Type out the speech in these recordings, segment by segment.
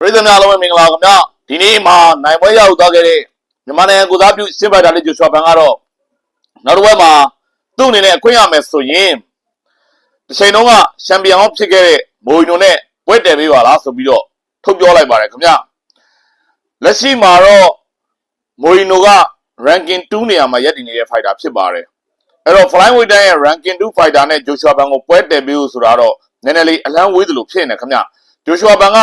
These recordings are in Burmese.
ပြည်သူများလုံးပဲမင်္ဂလာခင်ဗျာဒီနေ့မှာနိုင်ပွဲရောက်သွားခဲ့တဲ့မြန်မာနိုင်ငံကိုစားပြုစစ်ပိုက်တာလေးဂျိုရှွာဘန်ကတော့နောက်တစ်ပွဲမှာသူ့အနေနဲ့အခွင့်ရမယ်ဆိုရင်တစ်ချိန်လုံးကချန်ပီယံဖြစ်ခဲ့တဲ့မိုင်နိုနဲ့ပွဲတယ်ပေးပါလားဆိုပြီးတော့ထုတ်ပြောလိုက်ပါတယ်ခင်ဗျာလက်ရှိမှာတော့မိုင်နိုက ranking 2နေရာမှာရပ်တည်နေတဲ့ fighter ဖြစ်ပါတယ်အဲ့တော့ flyweight တိုင်းရဲ့ ranking 2 fighter နဲ့ဂျိုရှွာဘန်ကိုပွဲတယ်ပေးလို့ဆိုတာတော့နည်းနည်းလေးအလန်းဝေးသလိုဖြစ်နေခင်ဗျဂျိုရှွာဘန်က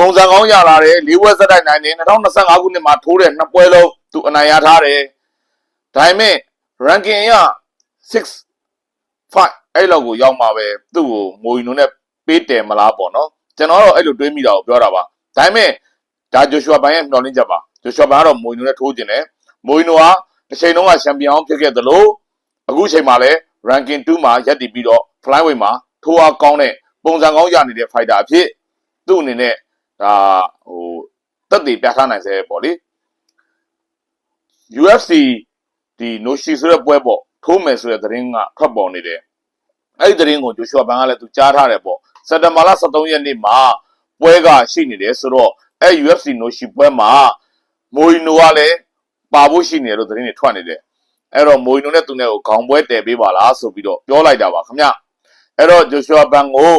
ပုံစံကောင်းရလာတယ်လေးဝက်စက်တိုက်နိုင်တယ်2025ခုနှစ်မှာထိုးတဲ့နှစ်ပွဲလုံးသူအနိုင်ရထားတယ်ဒါပေမဲ့ ranking ရ6 5အဲ့လောက်ကိုရောက်မှာပဲသူ့ကိုမိုရင်နိုနဲ့ပေးတယ်မလားပေါ့နော်ကျွန်တော်တော့အဲ့လိုတွေးမိတာကိုပြောတာပါဒါပေမဲ့ဒါဂျိုရှွာဘန်ရဲ့မျှော်လင့်ချက်ပါဂျိုရှွာဘန်ကတော့မိုရင်နိုနဲ့ထိုးကျင်တယ်မိုရင်နိုကတစ်ချိန်လုံးကချန်ပီယံဖြစ်ခဲ့သလိုအခုချိန်မှာလည်း ranking 2မှာရပ်တည်ပြီးတော့ flyweight မှာထိုးအားကောင်းတဲ့ပုံစံကောင်းရနေတဲ့ fighter အဖြစ်သူ့အနေနဲ့ ဒါဟိုတက်တည်ပြထားနိုင်စေပေါ့လေ UFC ဒီ Noshi ဆိုတဲ့ပွဲပေါ့ထိုးမယ်ဆိုတဲ့သတင်းကထွက်ပေါ်နေတယ်အဲ့ဒီသတင်းကိုဂျိုရှွာဘန်ကလည်းသူကြားထားတယ်ပေါ့စက်တဘာလ23ရက်နေ့မှာပွဲကရှိနေတယ်ဆိုတော့အဲ့ UFC Noshi ပွဲမှာမိုရီနိုကလည်းပါဖို့ရှိနေတယ်လို့သတင်းတွေထွက်နေတယ်အဲ့တော့မိုရီနိုနဲ့သူနဲ့ကိုခေါင်းပွဲတည်ပေးပါလားဆိုပြီးတော့ပြောလိုက်တာပါခင်ဗျအဲ့တော့ဂျိုရှွာဘန်ကို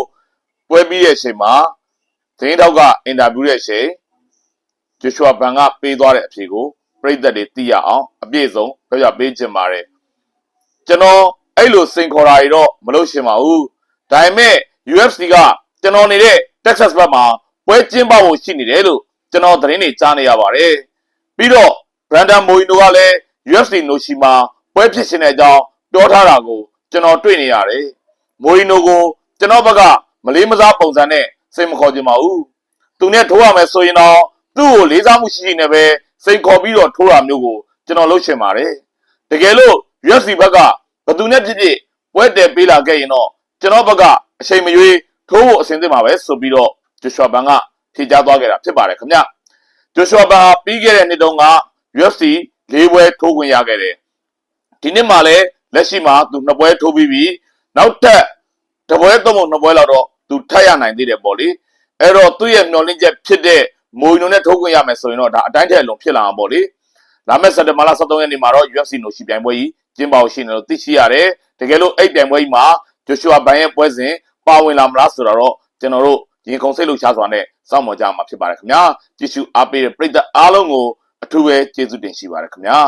ပွဲပြီးတဲ့အချိန်မှာ သတင်းတောက်ကင်တာဗျူးတဲ့အချိန်ဂျိုရှွာဘန်ကပေးသွားတဲ့အဖြေကိုပြည်သက်တွေသိရအောင်အပြည့်စုံပြောပြပေးချင်ပါတယ်ကျွန်တော်အဲ့လိုစင်ခေါ်တာတွေတော့မလုပ်ရှင်ပါဘူးဒါပေမဲ့ UFC ကကျွန်တော်နေတဲ့ Texas ဘက်မှာပွဲကျင်းပဖို့ရှိနေတယ်လို့ကျွန်တော်သတင်းတွေကြားနေရပါတယ်ပြီးတော့ Brandon Moreno ကလည်း UFC Noshi မှာပွဲဖြစ်ရှင်တဲ့အကြောင်းပြောထားတာကိုကျွန်တော်တွေ့နေရတယ်မိုရီနိုကိုကျွန်တော်ဘက်ကမလေးမစားပုံစံနဲ့ စိတ်မခေါ်ချင်ပါဘူးသူနဲ့ထိုးရမယ်ဆိုရင်တော့သူ့ကိုလေးစားမှုရှိရှိနဲ့ပဲစိတ်ခေါ်ပြီးတော့ထိုးတာမျိုးကိုကျွန်တော်လုပ်ချင်ပါတယ်တကယ်လို့ UFC ဘက်ကဘယ်သူနဲ့ဖြစ်ဖြစ်ပွဲတယ်ပေးလာခဲ့ရင်တော့ကျွန်တော်ဘက်ကအချိန်မရွေးထိုးဖို့အဆင်သင့်ပါပဲဆိုပြီးတော့ဂျိုရှွာဘန်ကဖြေကြားသွားခဲ့တာဖြစ်ပါတယ်ခင်ဗျဂျိုရှွာဘန်ပြီးခဲ့တဲ့နှစ်တုန်းက UFC ၄ပွဲထိုးခွင့်ရခဲ့တယ်ဒီနှစ်မှာလည်းလက်ရှိမှာသူနှစ်ပွဲထိုးပြီးပြီနောက်ထပ်တစ်ပွဲသုံးပုံနှစ်ပွဲလောက်တော့ သူထပ်ရနိုင်သေးတယ်ပေါ့လေအဲ့တော့သူ့ရဲ့မျှော်လင့်ချက်ဖြစ်တဲ့မိုရင်နိုနဲ့ထိုးခွင့်ရမယ်ဆိုရင်တော့ဒါအတိုင်းထက်အလွန်ဖြစ်လာမှာပေါ့လေလာမယ့်စက်တင်ဘာလ23ရက်နေ့မှာတော့ UFC နိုရှိပြိုင်ပွဲကြီးကျင်းပအောင်ရှိနေလို့သိရှိရတယ်တကယ်လို့အဲ့ပြိုင်ပွဲကြီးမှာဂျိုရှွာဘန်ရဲ့ပွဲစဉ်ပါဝင်လာမလားဆိုတော့ကျွန်တော်တို့ရင်ခုန်စိတ်လှုပ်ရှားစွာနဲ့စောင့်မျှော်ကြမှာဖြစ်ပါတယ်ခင်ဗျာကြည့်ရှုအားပေးတဲ့ပရိသတ်အားလုံးကိုအထူးပဲကျေးဇူးတင်ရှိပါတယ်ခင်ဗျာ